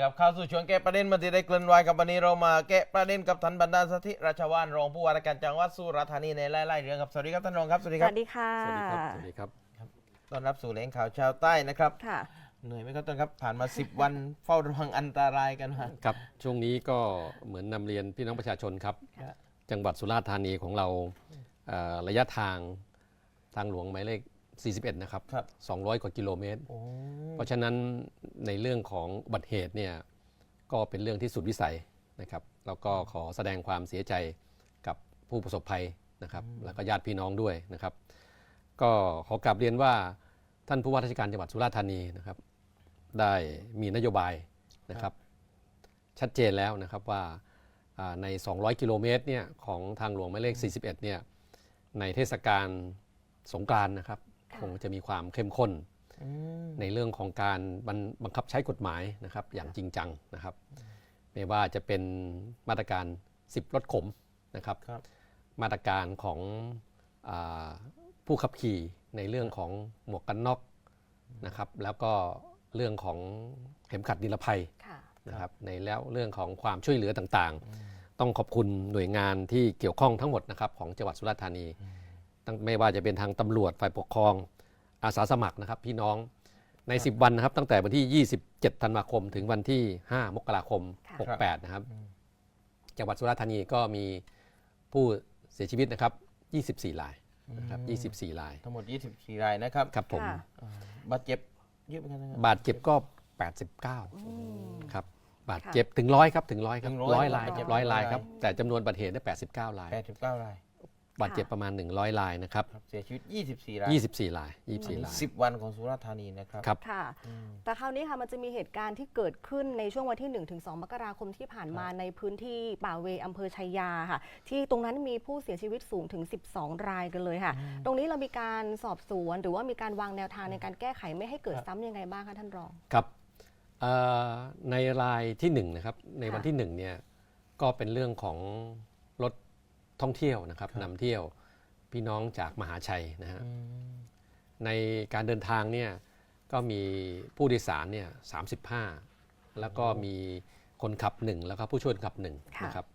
เอาละครับเข้าสู่ช่วงแก้ประเด็นมาที่ได้เกริ่นไว้กับวันนี้เรามาแก้ประเด็นกับท่านบรรดาลสถิราชวานรองผู้ว่าราชการจังหวัดสุราษฎร์ธานีในไล่ๆเรื่องครับสวัสดีครับท่านรองครับสวัสดีสครับวัสดีค่ะ สวัสดีครับ สวัสดีครับ ต้อนรับสู่แหล่งข่าวชาวใต้นะครับค่ะ เหนื่อยไหมครับท่านครับผ่านมา 10 วันเฝ้าระวังอันตรายกันมา ครับ ช่วงนี้ก็เหมือนนำเรียนพี่น้องประชาชนครับ ครับ จังหวัดสุราษฎร์ธานีของเราเอ่อระยะทางทางหลวงหมายเลข 41 นะครับ ครับ 200 กว่ากิโลเมตร โอ้เพราะฉะนั้นในเรื่องของอุบัติเหตุเนี่ยก็เป็นเรื่องที่สุดวิสัยนะครับแล้วก็ขอแสดงความเสียใจกับผู้ประสบภัยนะครับ แล้วก็ญาติพี่น้องด้วยนะครับ ก็ขอกลับเรียนว่าท่านผู้ว่าราชการจังหวัดสุราษฎร์ธานีนะครับ ได้มีนโยบายนะครับ ชัดเจนแล้วนะครับว่าอ่าใน 200 กิโลเมตรเนี่ยของทางหลวงหมายเลข 41 เนี่ยในเทศกาลสงกรานต์นะครับ ค่ะคงจะมีความเข้มข้นอืมในเรื่องของการบังบังคับใช้กฎหมายนะครับ อย่างจริงจังนะครับ ไม่ว่าจะเป็นมาตรการ 10รถขมนะครับครับมาตรการของอาผู้ขับขี่ในเรื่องของหมวกกันน็อกนะครับ แล้วก็เรื่องของเข็มขัดนิรภัยค่ะนะครับในแล้วเรื่องของความช่วยเหลือต่างๆ ต้องขอบคุณหน่วยงานที่เกี่ยวข้องทั้งหมดนะครับของจังหวัดสุราษฎร์ธานีตั้ง ไม่ว่าจะเป็นทางตำรวจฝ่ายปกครอง อาสาสมัครนะครับพี่น้องใน 10 วันนะครับ ตั้งแต่วันที่ 27 ธันวาคม ถึงวันที่ 5 มกราคมค่ะ68 นะครับ จังหวัดสุราษฎร์ธานีก็มีผู้เสียชีวิตนะครับ 24รายนะครับ24ราย ทั้งหมด 24รายนะครับ ครับผม ค่ะอ่าบาดเจ็บเยอะเหมือนกันนะครับ บาดเจ็บก็ 89 ครับ บาดเจ็บถึงร้อยครับ ถึงร้อยครับถึงร้อยร้อยลายบาดเจ็บร้อยลายร้อยครับ แต่จำนวนบาดเหตุได้ 89ลาย 89ราย บาดเจ็บประมาณ 100ลายนะครับครับ เสียชีวิต 24 ราย 24ลาย24ลาย 10 วันของสุราษฎร์ธานีนะครับครับ ค่ะแต่คราวนี้ค่ะมันจะมีเหตุการณ์ที่เกิดขึ้นในช่วงวันที่ 1-2 มกราคมที่ผ่านมาในพื้นที่ป่าเวอำเภอชัยยาค่ะ ที่ตรงนั้นมีผู้เสียชีวิตสูงถึง 12 รายกันเลยค่ะ ตรงนี้เรามีการสอบสวน หรือว่ามีการวางแนวทางในการแก้ไขไม่ให้เกิดซ้ำยังไงบ้างคะท่านรอง ครับเอ่อในรายที่1นะครับในวันค่ะ ที่1เนี่ยก็เป็นเรื่องของรถ ท่องเที่ยวนะครับครับนำเที่ยวพี่น้องจากมหาชัยนะฮะอืมในการเดินทางเนี่ยก็มีผู้โดยสารเนี่ย35แล้วก็มีคนขับหนึ่งแล้วก็ผู้ช่วยขับหนึ่งค่ะนะครับ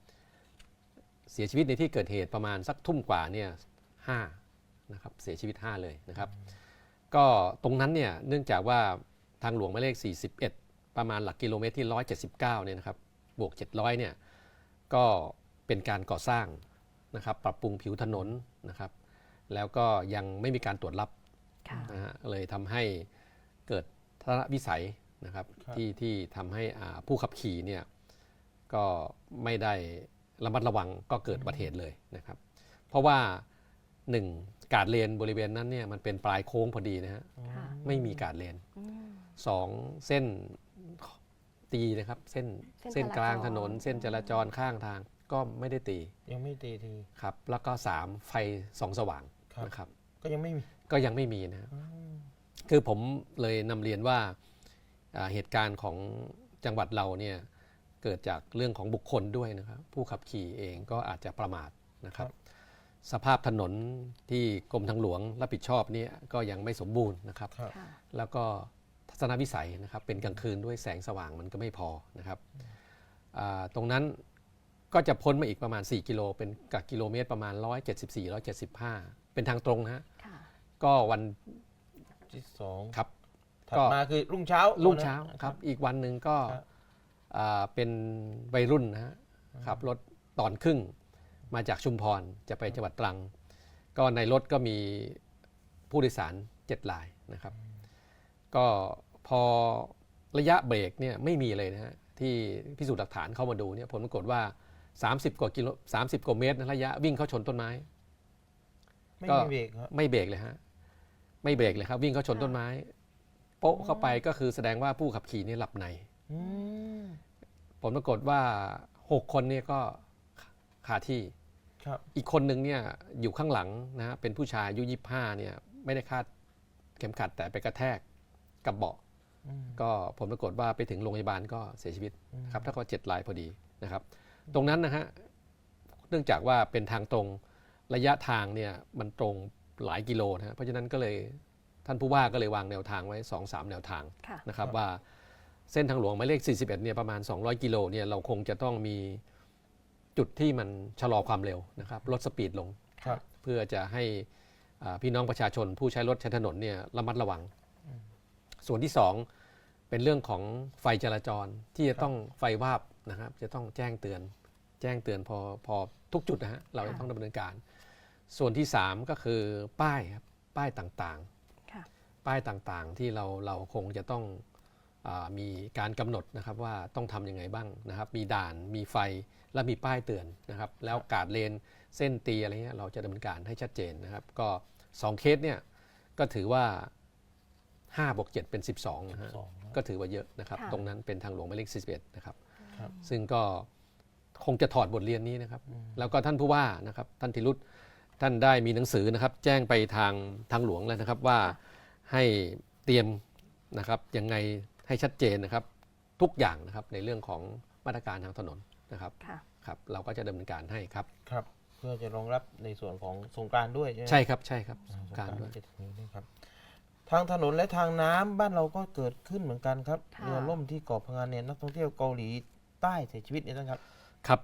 เสียชีวิตในที่เกิดเหตุประมาณสักทุ่มกว่าเนี่ยห้านะครับเสียชีวิต 5 เลยนะครับ ก็ตรงนั้นเนี่ยเนื่องจากว่าทางหลวงหมายเลข 41 ประมาณหลักกิโลเมตรที่ 179เนี่ยนะครับบวก 700เนี่ยก็เป็นการก่อสร้าง นะครับปรับปรุงผิวถนนนะครับ แล้วก็ยังไม่มีการตรวจรับค่ะนะฮะเลยทำให้เกิดทัศนวิสัยนะครับครับที่ที่ทำให้อ่าผู้ขับขี่เนี่ยก็ไม่ได้ระมัดระวังก็เกิดอุบัติเหตุเลยนะครับ เพราะว่าหนึ่งการเลนบริเวณนั้นเนี่ยมันเป็นปลายโค้งพอดีนะฮะค่ะไม่มีการเลนอืมสองเส้นตีนะครับ เส้นเส้นเส้นกลางจราจรถนน เส้นจราจรข้างทาง ก็ไม่ได้ตียังไม่ตีที ครับ แล้วก็สามไฟส่องสว่างครับ นะครับ ก็ยังไม่มีก็ยังไม่มีนะคือผมเลยนำเรียนว่าอ่าเหตุการณ์ของจังหวัดเราเนี่ยเกิดจากเรื่องของบุคคลด้วยนะครับ ผู้ขับขี่เองก็อาจจะประมาทนะครับ สภาพถนนที่กรมทางหลวงรับผิดชอบเนี่ยก็ยังไม่สมบูรณ์นะครับ ครับ ค่ะ แล้วก็ทัศนวิสัยนะครับเป็นกลางคืนด้วยแสงสว่างมันก็ไม่พอนะครับอ่าตรงนั้น ก็จะพ้นมาอีกประมาณ 4 กิโล เป็นกับกิโลเมตรประมาณ 174 175 เป็นทางตรงนะฮะค่ะก็วันที่สองครับ ถัดก็ มาคือรุ่งเช้า รุ่งเช้านะครับ อีกวันหนึ่งก็ครับ อ่าเป็นวัยรุ่นนะฮะขับรถตอนครึ่งมาจากชุมพรจะไปจังหวัดตรัง ก็ในรถก็มีผู้โดยสารเจ็ดรายนะครับ ก็พอระยะเบรกเนี่ยไม่มีเลยนะฮะที่พิสูจน์หลักฐานเข้ามาดูเนี่ยผลปรากฏว่า 30 กว่ากิโล30 กว่าเมตรนะระยะวิ่งเข้าชนต้นไม้ ไม่ก็มีเบรกครับไม่เบรกเลยฮะไม่เบรกเลยครับ วิ่งเข้าชนต้นไม้ โป๊ะเข้าไปก็คือแสดงว่าผู้ขับขี่นี่หลับในอืมผลปรากฏว่า 6 คนเนี่ยก็คาที่ ครับ อีกคนหนึ่งเนี่ยอยู่ข้างหลังนะฮะเป็นผู้ชายอายุยี่ห้าเนี่ยไม่ได้คาดเข็มขัดแต่ไปกระแทกกับเบาะอืม ก็ผลปรากฏว่าไปถึงโรงพยาบาลก็เสียชีวิตนะครับถ้าก็เจ็ดรายพอดีนะครับ ตรงนั้นนะฮะเนื่องจากว่าเป็นทางตรงระยะทางเนี่ยมันตรงหลายกิโลนะฮะเพราะฉะนั้นก็เลยท่านผู้ว่าก็เลยวางแนวทางไว้2อสามแนวทางค่ะนะครับว่าเส้นทางหลวงหมายเลข 41เนี่ยประมาณ 200 กิโลเนี่ยเราคงจะต้องมีจุดที่มันชะลอความเร็วนะครับลดสปีดลง ครับ เพื่อจะให้อ่าพี่น้องประชาชนผู้ใช้รถใช้ถนนเนี่ยระมัดระวัง ส่วนที่สองเป็นเรื่องของไฟจราจรที่จะต้องไฟวาบ นะครับ จะต้องแจ้งเตือนแจ้งเตือนพอพอทุกจุดนะฮะเราจะต้องดำเนินการ ส่วนที่สามก็คือป้ายครับป้ายต่างค่ะๆป้ายต่างๆที่เราเราคงจะต้องอามีการกำหนดนะครับว่าต้องทำยังไงบ้างนะครับ มีด่านมีไฟและมีป้ายเตือนนะครับ แล้วกาดเลนเส้นตีอะไรเงี้ยเราจะดำเนินการให้ชัดเจนนะครับ ก็สองเคสเนี่ยก็ถือว่า5บวก7เป็น 12นะฮะ12ก็ถือว่าเยอะนะครับค่ะตรงนั้นเป็นทางหลวงหมายเลข41 นะครับ ครับ ซึ่งก็คงจะถอดบทเรียนนี้นะครับ แล้วก็ท่านผู้ว่านะครับท่านธิรุธท่านได้มีหนังสือนะครับ แจ้งไปทางทางหลวงแล้วนะครับว่าให้เตรียมนะครับยังไงให้ชัดเจนนะครับ ทุกอย่างนะครับในเรื่องของมาตรการทางถนนนะครับค่ะครับเราก็จะดำเนินการให้ครับครับ เพื่อจะรองรับในส่วนของสงกรานต์ด้วยใช่ไหมใช่ครับใช่ครับอ่สงการด้วยที่จะถึงนี้นะครับทางถนนและทางน้ำบ้านเราก็เกิดขึ้นเหมือนกันครับค่ะเรือล่มที่เกาะพังงานเนี่ยนักท่องเที่ยวเกาหลี ใต้เสียชีวิตเนี่ยนะครับ ครับ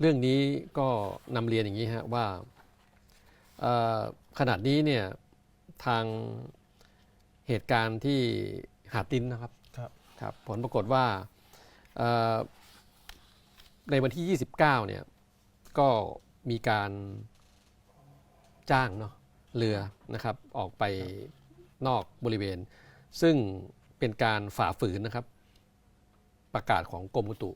เรื่องนี้ก็นำเรียนอย่างนี้ฮะว่าเอ่อขณะนี้เนี่ยทางเหตุการณ์ที่หาดตินนะครับครับครับ ผลปรากฏว่าเอ่อในวันที่ 29 เนี่ยก็มีการจ้างเนาะเรือนะครับออกไปนอกบริเวณ ซึ่งเป็นการฝ่าฝืนนะครับ ประกาศของกรมอุตุ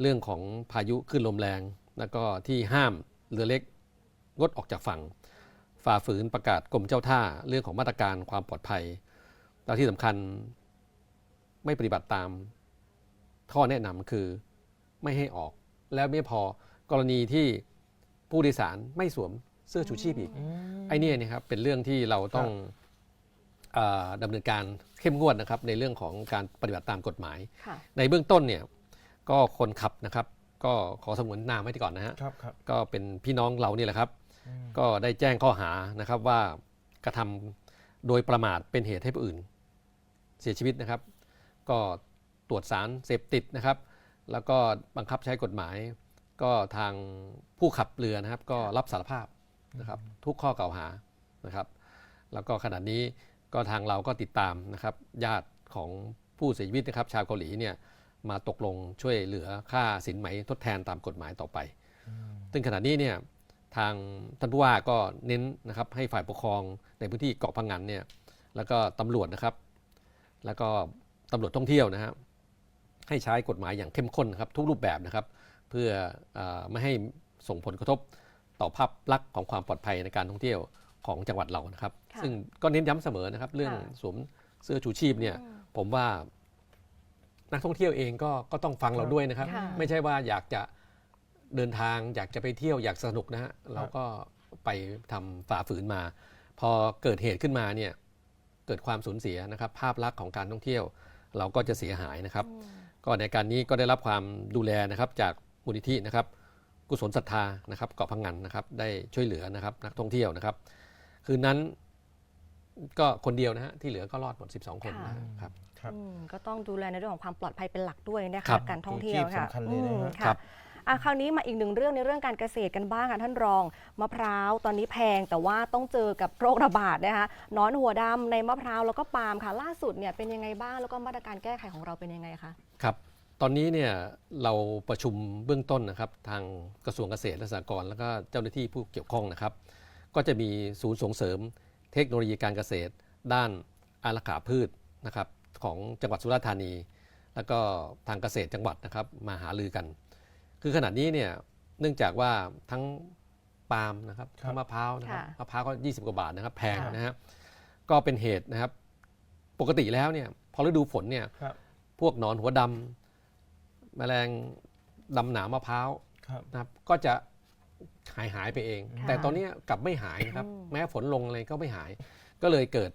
เรื่องของพายุขึ้นลมแรง แล้วก็ที่ห้ามเรือเล็กงดออกจากฝั่ง ฝ่าฝืนประกาศกรมเจ้าท่าเรื่องของมาตรการความปลอดภัย แล้วที่สำคัญไม่ปฏิบัติตามข้อแนะนำคือไม่ให้ออก แล้วไม่พอกรณีที่ผู้โดยสารไม่สวมเสื้อชูชีพอีกไอ้เนี่ยนะครับเป็นเรื่องที่เราต้องเออดำเนินการเข้มงวดนะครับในเรื่องของการปฏิบัติตามกฎหมายค่ะในเบื้องต้นเนี่ย ก็คนขับนะครับ ก็ขอสงวนนามไว้ก่อนนะฮะครับครับก็เป็นพี่น้องเรานี่แหละครับอืมก็ได้แจ้งข้อหานะครับว่ากระทำโดยประมาทเป็นเหตุให้ผู้อื่น เสียชีวิตนะครับ ก็ตรวจสารเสพติดนะครับ แล้วก็บังคับใช้กฎหมาย ก็ทางผู้ขับเรือนะครับ ก็รับสารภาพนะครับ ทุกข้อกล่าวหานะครับ แล้วก็ขณะนี้ก็ทางเราก็ติดตามนะครับ ญาติของผู้เสียชีวิตนะครับ ชาวเกาหลีเนี่ย มาตกลงช่วยเหลือค่าสินไหมทดแทนตามกฎหมายต่อไป ซึ่งขณะนี้เนี่ยทางท่านผู้ว่าก็เน้นนะครับให้ฝ่ายปกครองในพื้นที่เกาะพังงานเนี่ยแล้วก็ตำรวจนะครับ แล้วก็ตำรวจท่องเที่ยวนะครับให้ใช้กฎหมายอย่างเข้มข้นนะครับทุกรูปแบบนะครับ เพื่อเออไม่ให้ส่งผลกระทบต่อภาพลักษณ์ของความปลอดภัยในการท่องเที่ยวของจังหวัดเรานะครับค่ะซึ่งก็เน้นย้ำเสมอนะครับ เรื่องค่ะสวมเสื้อชูชีพเนี่ยผมว่า นักท่องเที่ยวเองก็ก็ต้องฟังเราด้วยนะครับ ค่ะไม่ใช่ว่าอยากจะเดินทาง อยากจะไปเที่ยวอยากสนุกนะฮะเราก็ไปทำฝ่าฝืนมา พอเกิดเหตุขึ้นมาเนี่ยเกิดความสูญเสียนะครับ ภาพลักษณ์ของการท่องเที่ยว เราก็จะเสียหายนะครับ ก็ในการนี้ก็ได้รับความดูแลนะครับจากมูลนิธินะครับ กุศลศรัทธานะครับเกาะพังงานนะครับได้ช่วยเหลือนะครับนักท่องเที่ยวนะครับ คืนนั้น ก็คนเดียวนะฮะที่เหลือก็รอดหมด 12 คนค่ะนะครับ ครับ อืมก็ต้องดูแลในเรื่องของความปลอดภัยเป็นหลักด้วยนะครัคะบการท่องเที่ยวชูชีพค่ะสำคัญเลยนะฮะ อืมครัค่ะบ อะคราวนี้มาอีกหนึ่งเรื่องในเรื่องการเกษตรกันบ้างค่ะท่านรองมะพร้าวตอนนี้แพงแต่ว่าต้องเจอกับโรคระบาดนะคะหนอนหัวดำในมะพร้าวแล้วก็ปาล์มค่ะ ล่าสุดเนี่ยเป็นยังไงบ้างแล้วก็มาตรการแก้ไขของเราเป็นยังไงคะ ครับ ตอนนี้เนี่ยเราประชุมเบื้องต้นนะครับ ทางกระทรวงเกษตรและสหกรณ์แล้วก็เจ้าหน้าที่ผู้เกี่ยวข้องนะครับ ก็จะมีศูนย์ส่งเสริม เทคโนโลยีการเกษตร ด้านอารักขาพืชนะครับของจังหวัดสุราษฎร์ธานี แล้วก็ทางเกษตรจังหวัดนะครับมาหารือกัน คือขณะนี้เนี่ยเนื่องจากว่าทั้งปาล์มนะครับครับทั้งมะพร้าวนะครับค่ะมะพร้าวก็20 กว่าบาทนะครับแพงค่ะนะฮะก็เป็นเหตุนะครับปกติแล้วเนี่ยพอฤดูฝนเนี่ยครับพวกหนอนหัวดำแมลงดำหนามะพร้าวครับนะครับก็จะ หายหายไปเองค่ะแต่ตอนเนี้ยกลับไม่หายนะครับอืมแม้ฝนลงอะไรก็ไม่หาย ก็เลยเกิด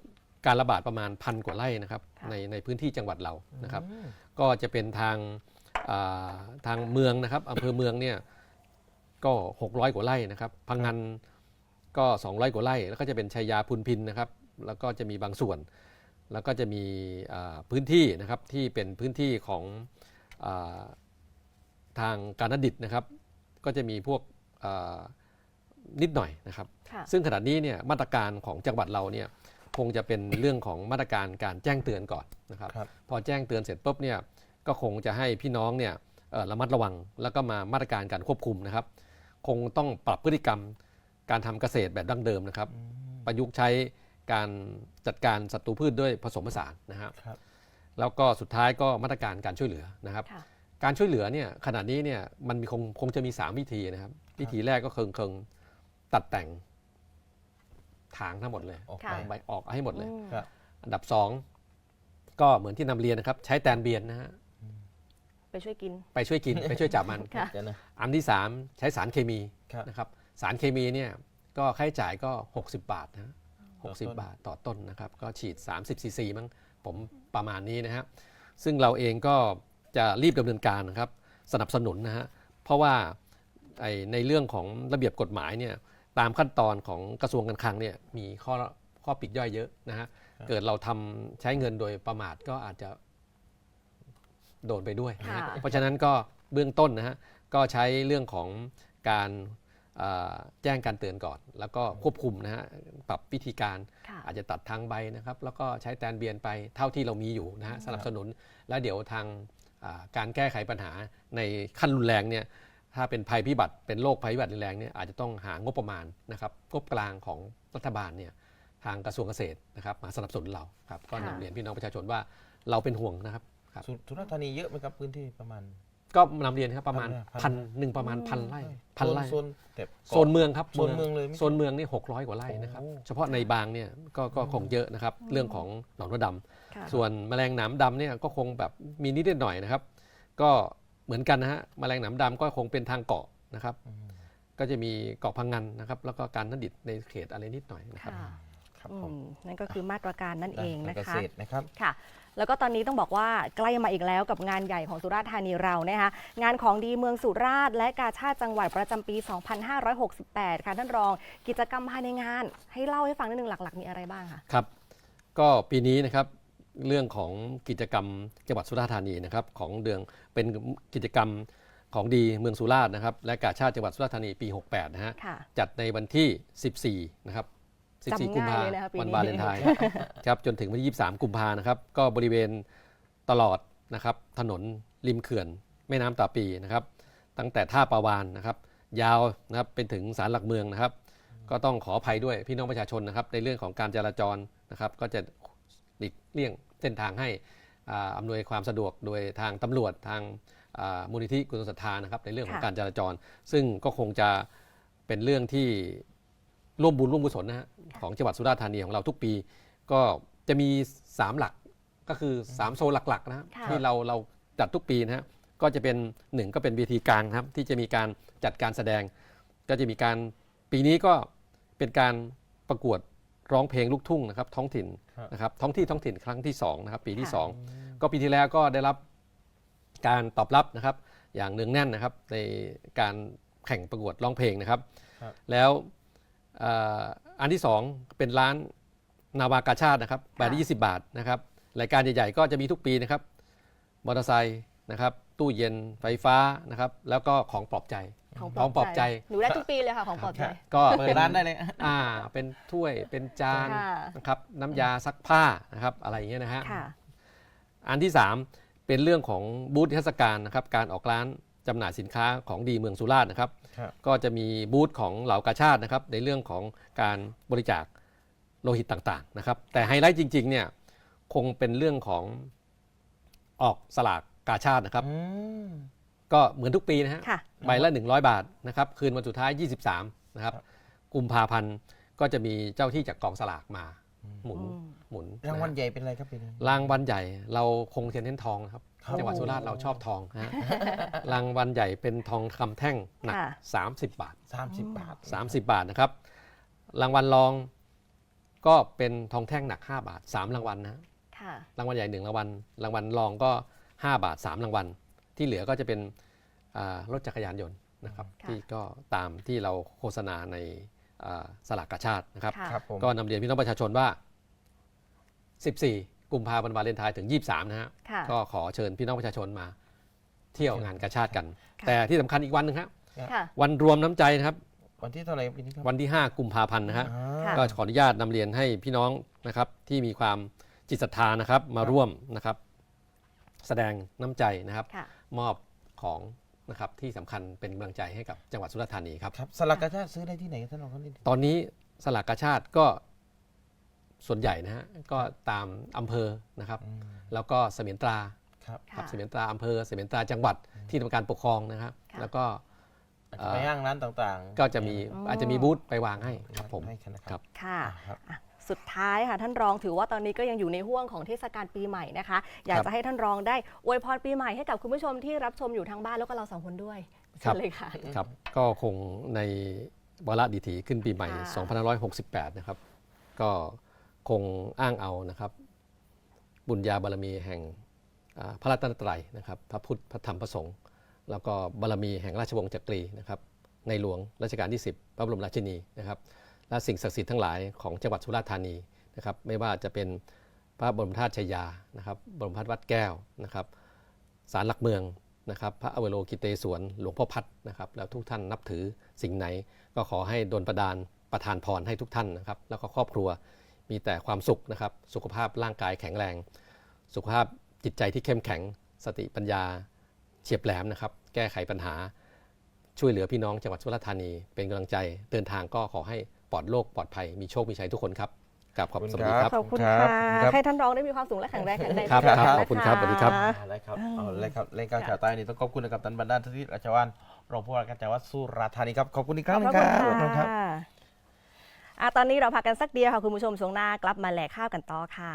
การระบาดประมาณพันกว่าไร่นะครับค่ะในในพื้นที่จังหวัดเรานะครับอืมก็จะเป็นทางอ่าทางเมืองนะครับอำเภอเมืองเนี่ยก็ 600 กว่าไร่นะครับพังงานก็ 200 กว่าไร่ แล้วก็จะเป็นชัยยาพุนพินนะครับ แล้วก็จะมีบางส่วน แล้วก็จะมีอ่าพื้นที่นะครับที่เป็นพื้นที่ของอาทางการนดิตนะครับ ก็จะมีพวกอ่า นิดหน่อยนะครับค่ะซึ่งขณะนี้เนี่ยมาตรการของจังหวัดเราเนี่ยคงจะเป็นเรื่องของมาตรการการแจ้งเตือนก่อนนะครับครับพอแจ้งเตือนเสร็จปุ๊บเนี่ยก็คงจะให้พี่น้องเนี่ยเอ่อระมัดระวังแล้วก็มามาตรการการควบคุมนะครับ คงต้องปรับพฤติกรรมการทำเกษตรแบบดั้งเดิมนะครับ ประยุกต์ใช้การจัดการศัตรูพืชด้วยผสมผสานนะครับครับแล้วก็สุดท้ายก็มาตรการการช่วยเหลือนะครับค่ะการช่วยเหลือเนี่ยขณะนี้เนี่ยมันมีคงคงจะมี 3 วิธีนะครับ วิธีแรกก็คือคือตัดแต่งถางทั้งหมดเลยออกค่ะไปใบออกให้หมดเลย อืม ครับอันดับ2ก็เหมือนที่นำเรียนนะครับ ใช้แตนเบียนนะฮะไปช่วยกิน ไปช่วยกิน ไปช่วยจับมัน ค่ะ เดี๋ยวนะ อันที่ 3 ใช้สารเคมีครับนะครับสารเคมีเนี่ยก็ค่าใช้จ่ายก็ 60 บาทนะต่อ60ต้นบาทต่อต้นนะครับ ก็ฉีด 30ซีซีมั้งผมประมาณนี้นะฮะซึ่งเราเองก็จะรีบดำเนินการนะครับ สนับสนุนนะฮะเพราะว่าไอ้ ในเรื่องของระเบียบกฎหมายเนี่ยตามขั้นตอนของกระทรวงการคลังเนี่ยมีข้อข้อปลีกย่อยเยอะนะฮะเกิดเราทำใช้เงินโดยประมาทก็อาจจะโดนไปด้วยนะฮะค่ะเพราะฉะนั้นก็เบื้องต้นนะฮะก็ใช้เรื่องของการเอ่อแจ้งการเตือนก่อน แล้วก็ควบคุมนะฮะปรับวิธีการค่ะอาจจะตัดทางใบนะครับ แล้วก็ใช้แตนเบียนไปเท่าที่เรามีอยู่นะฮะสนับสนุน แล้วเดี๋ยวทางอ่าการแก้ไขปัญหาในขั้นรุนแรงเนี่ย ถ้าเป็นภัยพิบัติเป็นโรคภัยพิบัติรุนแรงเนี่ยอาจจะต้องหางบประมาณนะครับงบกลางของรัฐบาลเนี่ยทางกระทรวงเกษตรนะครับมาสนับสนุนเราครับก็ค่ะนำเรียนพี่น้องประชาชนว่าเราเป็นห่วงนะครับครับสุสุราษฎร์ธานีเยอะไหมครับพื้นที่ประมาณ ก็นำเรียนครับประมาณพันพันหนึ่งประมาณพันไร่พันไร่โซนแต่โซนเมืองครับโซนเมืองเลยไหม โซนเมืองนี่หกร้อยกว่าไร่นะครับโอ้ เฉพาะในบางเนี่ยก็ก็คงเยอะนะครับเรื่องของหนอนวัวดำ ค่ะ ส่วนแมลงหนามดำเนี่ยก็คงแบบมีนิดหน่อยนะครับ ก็ เหมือนกันนะฮะแมลงหนามดำก็คงเป็นทางเกาะนะครับอืมก็จะมีเกาะพังงันนะครับ แล้วก็การนัดดิดในเขตอะไรนิดหน่อยนะครับ ค่ะครับอืผมมนั่นก็คือมาตรการนั่นเองนะเกคะ ษตรนะครับ ค่ะแล้วก็ตอนนี้ต้องบอกว่าใกล้มาอีกแล้วกับงานใหญ่ของสุราษฎร์ธานีเรานะคะงานของดีเมืองสุราษฎร์และกาชาติจังหวัดประจำปี 2568 ค่ะท่านรอง กิจกรรมภายในงาน ให้เล่าให้ฟังนิดนึงหลัก ๆ มีอะไรบ้างคะ ครับ ก็ปีนี้นะครับ เรื่องของกิจกรรมจังหวัดสุราษฎร์ธานีนะครับของเดือนเป็นกิจกรรมของดีเมืองสุราษฎร์นะครับและกาชาติจังหวัดสุราษฎร์ธานีปี 68 นะฮะค่ะจัดในวันที่ 14 นะครับจำ14 กุมภาง่ายเลยนะคะปีนี้วันวาเลนไทน์ครับจนถึงวันที่ 23 กุมภานะครับก็บริเวณตลอดนะครับถนนริมเขื่อน แม่น้ำตาปีนะครับ ตั้งแต่ท่าปาวานนะครับยาวนะครับเป็นถึงศาลหลักเมืองนะครับ ก็ต้องขออภัยด้วยพี่น้องประชาชนนะครับ ในเรื่องของการจราจรนะครับ ก็จะหลีกเลี่ยง เส้นทางให้อ่าอำนวยความสะดวกโดยทางตำรวจทางอ่ามูลนิธิกุศลศรัทธานะครับในเรื่องของค่ะการจราจร ซึ่งก็คงจะเป็นเรื่องที่ร่วมบุญร่วมกุศลนะฮะของจังหวัดสุราษฎร์ธานีของเราทุกปี ก็จะมี 3 หลักก็คือ 3 โซนหลักๆนะฮะค่ะที่เราเราจัดทุกปีนะฮะก็จะเป็นหนึ่งก็เป็นเวทีกลางครับที่จะมีการจัดการแสดง ก็จะมีการปีนี้ก็เป็นการประกวด ร้องเพลงลูกทุ่งนะครับท้องถิ่นครับนะครับท้องที่ท้องถิ่นครั้งที่สองนะครับปีที่ค่ะสองก็ปีที่แล้วก็ได้รับการตอบรับนะครับ อย่างเนืองแน่นนะครับในการแข่งประกวดร้องเพลงนะครับครับแล้วเอ่ออันที่สองเป็นร้านนาวากาชาตินะครับใบละยี่สิบบาทนะครับรายการใหญ่ๆก็จะมีทุกปีนะครับมอเตอร์ไซค์นะครับตู้เย็นไฟฟ้านะครับแล้วก็ของปลอบใจ ของปลอบใจ หนูได้ทุกปีเลยค่ะของปลอบใจ ก็เปิดเป็นร้านได้เลยอ่าเป็นถ้วยเป็นจานค่ะ นะครับน้ำยาซักผ้านะครับอะไรอย่างเงี้ยนะฮะ ค่ะ อันที่ 3 เป็นเรื่องของบูธเทศกาลนะครับการออกร้านจำหน่ายสินค้าของดีเมืองสุราษฎร์นะครับ ครับ ก็จะมีบูธของเหล่ากาชาตินะครับ ในเรื่องของการบริจาคโลหิตต่างๆนะครับ แต่ไฮไลท์จริงๆเนี่ยคงเป็นเรื่องของออกสลากกาชาตินะครับ อืม ก็เหมือนทุกปีนะฮะค่ะ ใบละ 100 บาทนะครับคืนวันสุดท้าย 23 นะครับครับกุมภาพันธ์ก็จะมีเจ้าที่จากกองสลากมาหมุนอืมหมุนรางวัลนะฮะใหญ่เป็นอะไรครับปีนี้ รางวัลใหญ่เราคงเทียนเท่นทองนะครับครับ จังหวัดสุราษฎร์เราชอบทองนะฮะ รางวัลใหญ่เป็นทองคำแท่งหนักค่ะ 30 บาทสามสิบบาท 30 บาทนะครับ รางวัลรองก็เป็นทองแท่งหนัก 5 บาท 3 รางวัลนะฮะค่ะ รางวัลใหญ่ 1 รางวัล รางวัลรองก็ 5 บาท 3 รางวัล ที่เหลือก็จะเป็นอ่ารถจักรยานยนต์นะครับค่ะที่ก็ตามที่เราโฆษณาในอ่าสลากกาชาตินะครับค่ะครับผมก็นำเรียนพี่น้องประชาชนว่า 14 กุมภาพันธ์วาเลนไทน์ถึง 23 นะฮะค่ะก็ขอเชิญพี่น้องประชาชนมาเที่ยวงานกาชาติกันค่ะแต่ที่สำคัญอีกวันหนึงครับค่ะวันรวมน้ำใจนะครับวันที่เท่าไหร่ปีนี้ครับวันที่ 5 กุมภาพันธ์นะฮะอ่าค่ะก็ขออนุญาตนำเรียนให้พี่น้องนะครับที่มีความจิตศรัทธานะครับมาร่วมนะครับ แสดงน้ำใจนะครับค่ะ มอบของนะครับที่สำคัญเป็นกำลังใจให้กับจังหวัดสุราษฎร์ธานีครับ ครับสลักกาชาติซื้อได้ที่ไหนครับท่านรองครับนี่ตอนนี้สลากกาชาติก็ส่วนใหญ่นะฮะก็ตามอำเภอนะครับ อืมแล้วก็เสมียนตราครับ ครับค่ะ เสมียนตราอำเภอเสมียนตราจังหวัดที่ทำการปกครองนะครับ ค่ะ แล้วก็อาจจะ ไปห้างร้านต่างๆ ก็จะมีอ๋อออาจจะมีบูธไปวางให้ครับผมให้นะคครัรับบค่ะครับอะสุดท้ายค่ะท่านรองถือว่าตอนนี้ก็ยังอยู่ในห่วงของเทศกาลปีใหม่นะคะ อยากครับจะให้ท่านรองได้อวยพรปีใหม่ให้กับคุณผู้ชมที่รับชมอยู่ทางบ้านแล้วก็เราสองคนด้วยครับเชิญเลยค่ะครับก็คงในวาระดีถีขึ้นปีใหม่ค่ะ2568 นะครับ ก็คงอ้างเอานะครับ บุญญาบารมีแห่งอ่าพระรัตนตรัยนะครับ พระพุทธพระธรรมพระสงฆ์ แล้วก็บารมีแห่งราชวงศ์จักรีนะครับในหลวงรัชกาลที่ 10 พระบรมราชินีนะครับและสิ่งศักดิ์สิทธิ์ทั้งหลายของจังหวัดสุราษฎร์ธานีนะครับไม่ว่าจะเป็นพระบรมธาตุชยานะครับบรมธาตุวัดแก้วนะครับศาลหลักเมืองนะครับพระอเวโรกิเตศวนหลวงพ่อพัดนะครับแล้วทุกท่านนับถือสิ่งไหน ก็ขอให้ดลประดานประทานพรให้ทุกท่านนะครับแล้วก็ครอบครัวมีแต่ความสุขนะครับสุขภาพร่างกายแข็งแรง สุขภาพจิตใจที่เข้มแข็งสติปัญญา เฉียบแหลมนะครับ แก้ไขปัญหาช่วยเหลือพี่น้องจังหวัดสุราษฎร์ธานี เป็นกำลังใจเดินทางก็ขอให้ปลอดโรคปลอดภัยมีโชคมีชัยทุกคนครับกราบขอบขอบคุณสวัสดีครับขอบคุณครัค่ะบขอบคุณครับให้ท่านรองได้มีความสุขและแข็งแรงแข็งแรงครับทุกท่านขอบคุณครับนะะสวัสดีครับเอาเลยครับเอาเลยครับเล่นกลางชาวใต้นี่ต้องขอบคุณนะครับท่านบรรดาที่ราชวานรองผู้ว่าราชการจังหวัดสุราษฎร์ธานีครับขอบคุณอีกครั้งหนึงครับขอบคุณครัค่ะอะตอนนี้เราพักกันสักเดียวค่ะคุณผู้ชมช่วงหน้ากลับมาแหลกข้าวกันต่อค่ะ